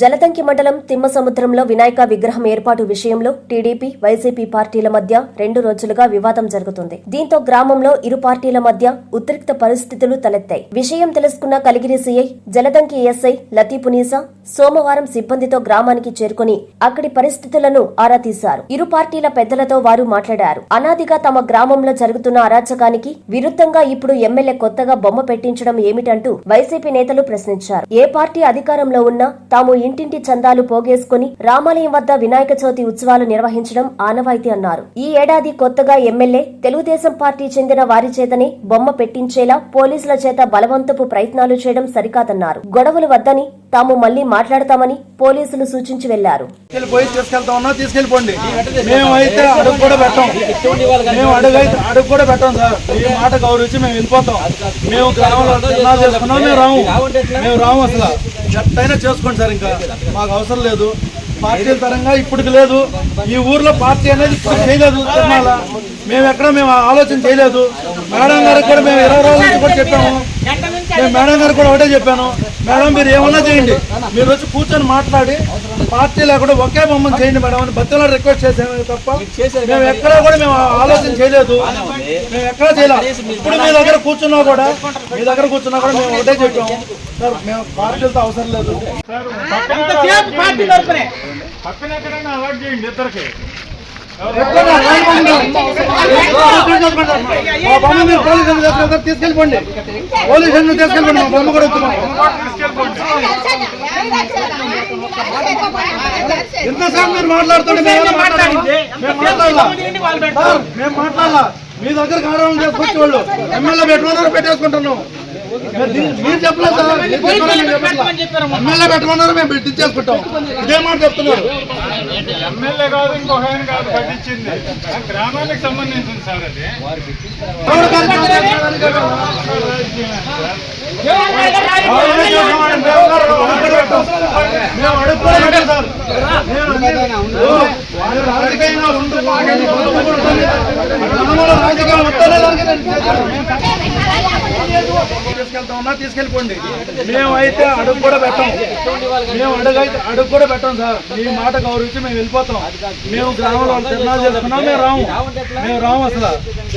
జలదంకి మండలం తిమ్మసముద్రంలో వినాయక విగ్రహం ఏర్పాటు విషయంలో టీడీపీ వైసీపీ పార్టీల మధ్య రెండు రోజులుగా వివాదం జరుగుతుంది. దీంతో గ్రామంలో ఇరు పార్టీల మధ్య ఉద్రిక్త పరిస్థితులు తలెత్తాయి. విషయం తెలుసుకున్న కలిగిరి సీఐ జలదంకి ఎస్ఐ లతీపునీసా సోమవారం సిబ్బందితో గ్రామానికి చేరుకుని అక్కడి పరిస్థితులను ఆరా తీశారు. ఇరు పార్టీల పెద్దలతో వారు మాట్లాడారు. అనాదిగా తమ గ్రామంలో జరుగుతున్న అరాచకానికి విరుద్ధంగా ఇప్పుడు ఎమ్మెల్యే కొత్తగా బొమ్మ పెట్టించడం ఏమిటంటూ వైసీపీ నేతలు ప్రశ్నించారు. ఏ పార్టీ అధికారంలో ఉన్నా తాము ఇంటింటి చందాలు పోగేసుకుని రామాలయం వద్ద వినాయక చవితి ఉత్సవాలు నిర్వహించడం ఆనవాయితీ అన్నారు. ఈ ఏడాది కొత్తగా ఎమ్మెల్యే తెలుగుదేశం పార్టీ చెందిన వారి చేతనే బొమ్మ పెట్టించేలా పోలీసుల చేత బలవంతపు ప్రయత్నాలు చేయడం సరికాదన్నారు. గొడవలు వద్దని తాము మళ్ళీ మాట్లాడతామని పోలీసులు సూచించి వెళ్ళారు. తీసుకెళ్ళిపోయి తీసుకెళ్తా ఉన్నా తీసుకెళ్ళిపోండి. మేము అడుగు కూడా పెట్టాం. మేము అడుగు అయితే అడుగు కూడా పెట్టాం సార్. ఈ మాట గౌరవించి మేము వెళ్ళిపోతాం. మేము గ్రామంలో ధర్నాలు చేసుకున్నాం మేము రాము. మేము రాము అసలు. ఎట్టయినా చేసుకోండి సార్ ఇంకా. మాకు అవసరం లేదు. పార్టీల పరంగా ఇప్పటికి లేదు. ఈ ఊర్లో పార్టీ అనేది ఇప్పుడు చేయలేదు తిరుమల మేము ఎక్కడ మేము ఆలోచన చేయలేదు. మేడం గారికి కూడా మేము ఇరవై రోజుల నుంచి కూడా చెప్పాము. మేము మేడం గారు కూడా ఒకటే చెప్పాను. మేడం మీరు ఏమన్నా చేయండి. మీరు వచ్చి కూర్చొని మాట్లాడి. పార్టీ లేకుండా ఒకే బొమ్మను చేయండి మేడం అని బతిలో రిక్వెస్ట్ చేసాము తప్ప మేము ఎక్కడ కూడా మేము ఆలోచన చేయలేదు. మేము ఎక్కడ చేయలేదు. ఇప్పుడు మీ దగ్గర కూర్చున్నా కూడా మీ దగ్గర కూర్చున్నా కూడా మేము ఒకటే చెప్పాము. సార్ మేము పార్టీలతో అవసరం లేదు. పక్కన ఎక్కడైనా చేయండి ఇద్దరికి. మా బొమ్మ మీరు తీసుకెళ్ళిపోండి పోలీస్ స్టేషన్ తీసుకెళ్ళిపోండి మా బొమ్మ కూడా ఎంతసేపు మీరు మాట్లాడుతుంటే మేము మాట్లాడాలా? మేము మాట్లాడాలా? మీ దగ్గర ఆడవాళ్ళు చేసుకొచ్చి వాళ్ళు ఎమ్మెల్యే పెట్టుకున్నారు పెట్టేసుకుంటున్నాం మీరు చెప్పలేదు సార్. ఎమ్మెల్యే పెట్టుకున్నారు మేము పెట్టించేసుకుంటాం ఇదే మాట చెప్తున్నారు. ఎమ్మెల్యే కాదు ఇంకొక ఆయన కాదు పట్టించింది ఆ గ్రామానికి సంబంధించింది సార్ అది. మేము సార్. రాజకీయంగా ఉంటుంది. రాజకీయం వస్తేనే దానికి ఉన్నా తీసుకెళ్ళిపోండి. మేము అయితే అడుగు కూడా పెట్టాం. మేము అడుగు అయితే అడుగు కూడా పెట్టాం సార్. మీ మాట గౌరవించి మేము వెళ్ళిపోతాం. మేము గ్రామంలో తిరణాలు చేసుకున్నాం మేము రాము. మేము రాము అసలు.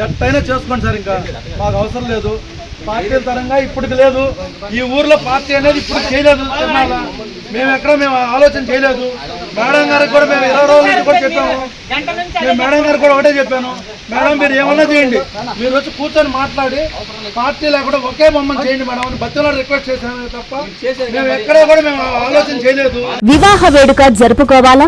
ఎట్టయినా చేసుకోండి సార్ ఇంకా. మాకు అవసరం లేదు. పార్టీల పరంగా ఇప్పటికి లేదు. ఈ ఊర్లో పార్టీ అనేది ఇప్పుడు చేయలేదు. తిరణాల మేము ఎక్కడ మేము ఆలోచన చేయలేదు. మేడం గారికి కూడా మేము ఇరవై రోజుల నుంచి కూడా చెప్పాము. నేను మేడం గారు కూడా ఒకటే చెప్పాను. మేడం మీరు ఏమన్నా చేయండి. మీరు వచ్చి కూర్చొని మాట్లాడి. పార్టీ లేకుండా ఒకే బొమ్మను చేయండి మేడం. అని బతిలో రిక్వెస్ట్ చేశాను తప్ప మేము ఎక్కడ కూడా మేము ఆలోచన చేయలేదు. వివాహ వేడుక జరుపుకోవాలా?